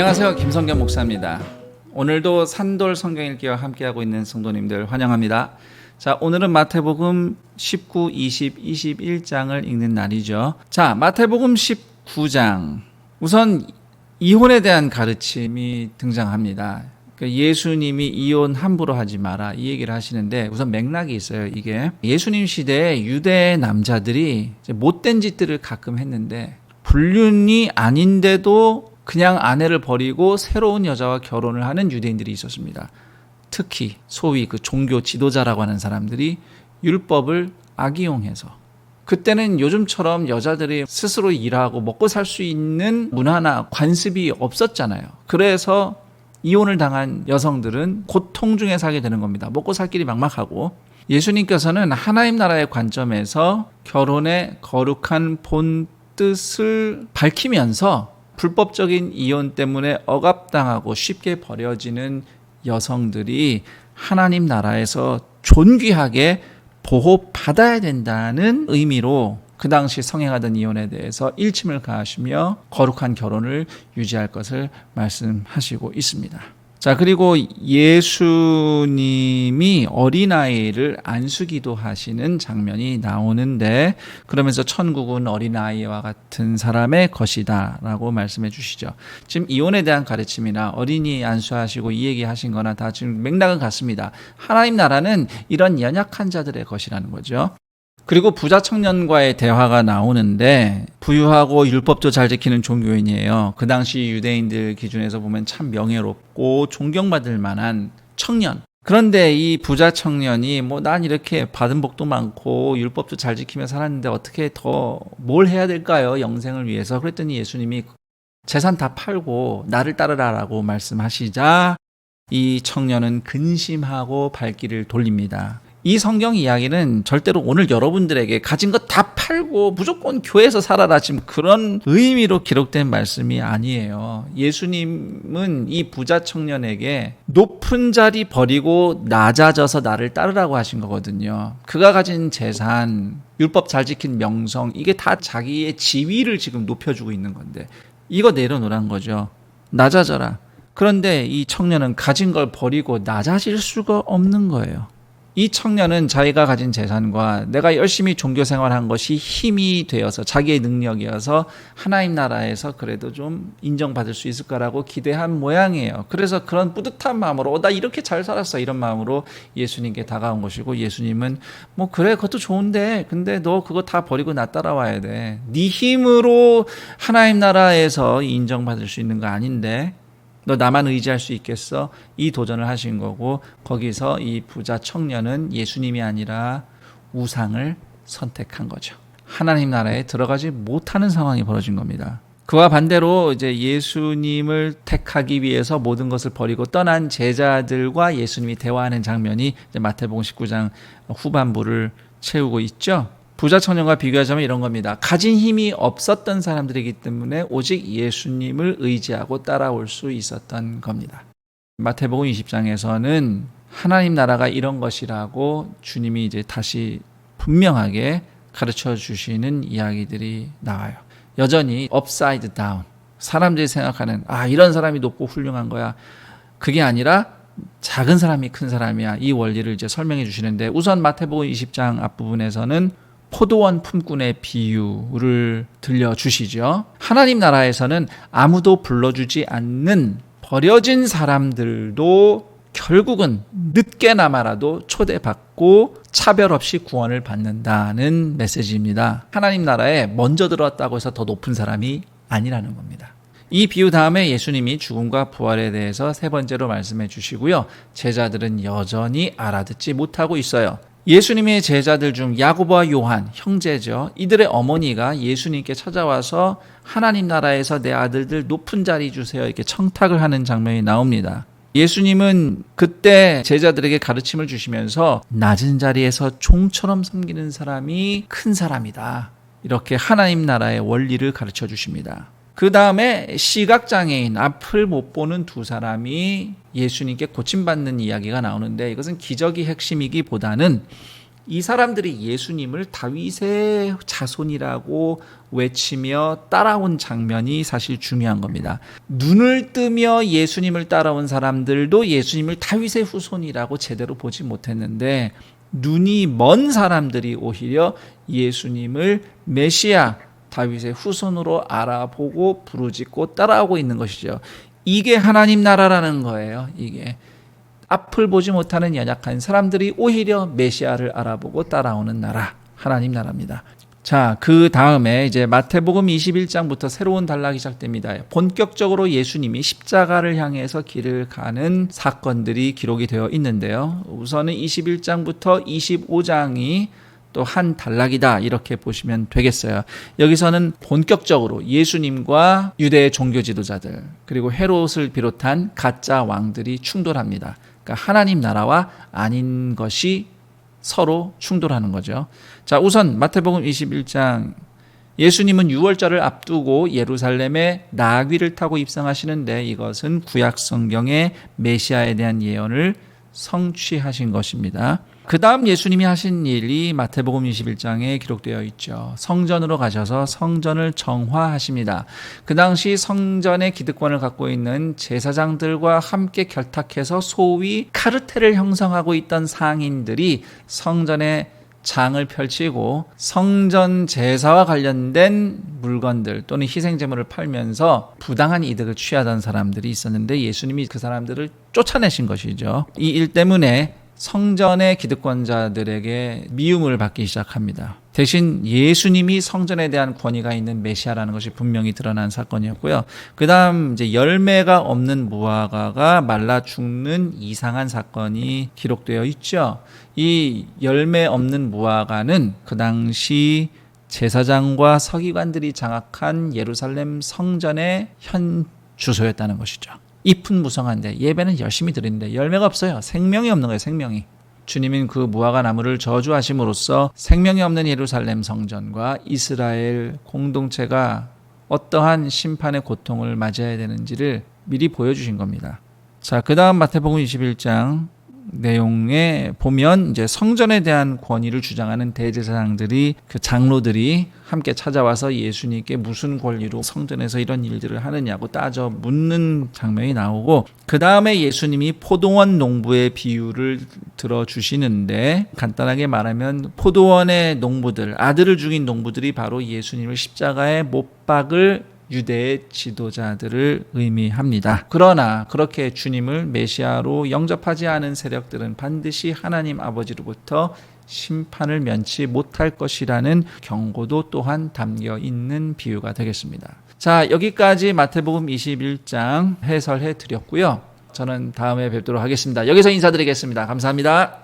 안녕하세요. 김성겸 목사입니다. 오늘도 산돌 성경 읽기와 함께하고 있는 성도님들 환영합니다. 자, 오늘은 마태복음 19, 20, 21장을 읽는 날이죠. 자, 마태복음 19장. 우선 이혼에 대한 가르침이 등장합니다. 그 예수님이 이혼 함부로 하지 마라 이 얘기를 하시는데 우선 맥락이 있어요. 이게 예수님 시대에 유대 남자들이 못된 짓들을 가끔 했는데 불륜이 아닌데도 그냥 아내를 버리고 새로운 여자와 결혼을 하는 유대인들이 있었습니다. 특히 소위 그 종교 지도자라고 하는 사람들이 율법을 악이용해서 그때는 요즘처럼 여자들이 스스로 일하고 먹고 살 수 있는 문화나 관습이 없었잖아요. 그래서 이혼을 당한 여성들은 고통 중에 살게 되는 겁니다. 먹고 살 길이 막막하고 예수님께서는 하나님 나라의 관점에서 결혼의 거룩한 본 뜻을 밝히면서 불법적인 이혼 때문에 억압당하고 쉽게 버려지는 여성들이 하나님 나라에서 존귀하게 보호받아야 된다는 의미로 그 당시 성행하던 이혼에 대해서 일침을 가하시며 거룩한 결혼을 유지할 것을 말씀하시고 있습니다. 자, 그리고 예수님이 어린아이를 안수기도 하시는 장면이 나오는데 그러면서 천국은 어린아이와 같은 사람의 것이다 라고 말씀해 주시죠. 지금 이혼에 대한 가르침이나 어린이 안수하시고 이 얘기 하신 거나 다 지금 맥락은 같습니다. 하나님 나라는 이런 연약한 자들의 것이라는 거죠. 그리고 부자 청년과의 대화가 나오는데 부유하고 율법도 잘 지키는 종교인이에요. 그 당시 유대인들 기준에서 보면 참 명예롭고 존경받을 만한 청년. 그런데 이 부자 청년이 뭐 난 이렇게 받은 복도 많고 율법도 잘 지키며 살았는데 어떻게 더 뭘 해야 될까요? 영생을 위해서. 그랬더니 예수님이 재산 다 팔고 나를 따르라라고 말씀하시자 이 청년은 근심하고 발길을 돌립니다. 이 성경 이야기는 절대로 오늘 여러분들에게 가진 것 다 팔고 무조건 교회에서 살아라 지금 그런 의미로 기록된 말씀이 아니에요. 예수님은 이 부자 청년에게 높은 자리 버리고 낮아져서 나를 따르라고 하신 거거든요. 그가 가진 재산, 율법 잘 지킨 명성 이게 다 자기의 지위를 지금 높여주고 있는 건데 이거 내려놓으란 거죠. 낮아져라. 그런데 이 청년은 가진 걸 버리고 낮아질 수가 없는 거예요. 이 청년은 자기가 가진 재산과 내가 열심히 종교 생활한 것이 힘이 되어서 자기의 능력이어서 하나님 나라에서 그래도 좀 인정받을 수 있을 거라고 기대한 모양이에요. 그래서 그런 뿌듯한 마음으로 어, 나 이렇게 잘 살았어 이런 마음으로 예수님께 다가온 것이고 예수님은 뭐 그래 그것도 좋은데 근데 너 그거 다 버리고 나 따라와야 돼. 네 힘으로 하나님 나라에서 인정받을 수 있는 거 아닌데 너 나만 의지할 수 있겠어? 이 도전을 하신 거고 거기서 이 부자 청년은 예수님이 아니라 우상을 선택한 거죠. 하나님 나라에 들어가지 못하는 상황이 벌어진 겁니다. 그와 반대로 이제 예수님을 택하기 위해서 모든 것을 버리고 떠난 제자들과 예수님이 대화하는 장면이 마태복음 19장 후반부를 채우고 있죠. 부자 청년과 비교하자면 이런 겁니다. 가진 힘이 없었던 사람들이기 때문에 오직 예수님을 의지하고 따라올 수 있었던 겁니다. 마태복음 20장에서는 하나님 나라가 이런 것이라고 주님이 이제 다시 분명하게 가르쳐 주시는 이야기들이 나와요. 여전히 업사이드 다운. 사람들이 생각하는 아 이런 사람이 높고 훌륭한 거야. 그게 아니라 작은 사람이 큰 사람이야. 이 원리를 이제 설명해 주시는데 우선 마태복음 20장 앞부분에서는 포도원 품꾼의 비유를 들려주시죠. 하나님 나라에서는 아무도 불러주지 않는 버려진 사람들도 결국은 늦게나마라도 초대받고 차별 없이 구원을 받는다는 메시지입니다. 하나님 나라에 먼저 들어왔다고 해서 더 높은 사람이 아니라는 겁니다. 이 비유 다음에 예수님이 죽음과 부활에 대해서 세 번째로 말씀해 주시고요. 제자들은 여전히 알아듣지 못하고 있어요. 예수님의 제자들 중 야고보와 요한 형제죠. 이들의 어머니가 예수님께 찾아와서 하나님 나라에서 내 아들들 높은 자리 주세요 이렇게 청탁을 하는 장면이 나옵니다. 예수님은 그때 제자들에게 가르침을 주시면서 낮은 자리에서 종처럼 섬기는 사람이 큰 사람이다. 이렇게 하나님 나라의 원리를 가르쳐 주십니다. 그 다음에 시각장애인, 앞을 못 보는 두 사람이 예수님께 고침받는 이야기가 나오는데 이것은 기적이 핵심이기보다는 이 사람들이 예수님을 다윗의 자손이라고 외치며 따라온 장면이 사실 중요한 겁니다. 눈을 뜨며 예수님을 따라온 사람들도 예수님을 다윗의 후손이라고 제대로 보지 못했는데 눈이 먼 사람들이 오히려 예수님을 메시아 다윗의 후손으로 알아보고 부르짖고 따라오고 있는 것이죠. 이게 하나님 나라라는 거예요. 이게 앞을 보지 못하는 연약한 사람들이 오히려 메시아를 알아보고 따라오는 나라, 하나님 나라입니다. 자, 그 다음에 이제 마태복음 21장부터 새로운 단락이 시작됩니다. 본격적으로 예수님이 십자가를 향해서 길을 가는 사건들이 기록이 되어 있는데요. 우선은 21장부터 25장이 또 한 단락이다 이렇게 보시면 되겠어요. 여기서는 본격적으로 예수님과 유대의 종교 지도자들 그리고 헤롯을 비롯한 가짜 왕들이 충돌합니다. 그러니까 하나님 나라와 아닌 것이 서로 충돌하는 거죠. 자, 우선 마태복음 21장 예수님은 유월절을 앞두고 예루살렘에 나귀를 타고 입성하시는데 이것은 구약 성경의 메시아에 대한 예언을 성취하신 것입니다. 그 다음 예수님이 하신 일이 마태복음 21장에 기록되어 있죠. 성전으로 가셔서 성전을 정화하십니다. 그 당시 성전의 기득권을 갖고 있는 제사장들과 함께 결탁해서 소위 카르텔을 형성하고 있던 상인들이 성전에 장을 펼치고 성전 제사와 관련된 물건들 또는 희생제물을 팔면서 부당한 이득을 취하던 사람들이 있었는데 예수님이 그 사람들을 쫓아내신 것이죠. 이 일 때문에 성전의 기득권자들에게 미움을 받기 시작합니다. 대신 예수님이 성전에 대한 권위가 있는 메시아라는 것이 분명히 드러난 사건이었고요. 그 다음 이제 열매가 없는 무화과가 말라 죽는 이상한 사건이 기록되어 있죠. 이 열매 없는 무화과는 그 당시 제사장과 서기관들이 장악한 예루살렘 성전의 현 주소였다는 것이죠. 잎은 무성한데 예배는 열심히 드리는데 열매가 없어요. 생명이 없는 거예요. 생명이. 주님은 그 무화과 나무를 저주하심으로써 생명이 없는 예루살렘 성전과 이스라엘 공동체가 어떠한 심판의 고통을 맞이해야 되는지를 미리 보여주신 겁니다. 자, 그 다음 마태복음 21장 내용에 보면 이제 성전에 대한 권위를 주장하는 대제사장들이 그 장로들이 함께 찾아와서 예수님께 무슨 권리로 성전에서 이런 일들을 하느냐고 따져 묻는 장면이 나오고 그 다음에 예수님이 포도원 농부의 비유를 들어 주시는데 간단하게 말하면 포도원의 농부들 아들을 죽인 농부들이 바로 예수님을 십자가에 못 박을 유대의 지도자들을 의미합니다. 그러나 그렇게 주님을 메시아로 영접하지 않은 세력들은 반드시 하나님 아버지로부터 심판을 면치 못할 것이라는 경고도 또한 담겨 있는 비유가 되겠습니다. 자, 여기까지 마태복음 21장 해설해 드렸고요. 저는 다음에 뵙도록 하겠습니다. 여기서 인사드리겠습니다. 감사합니다.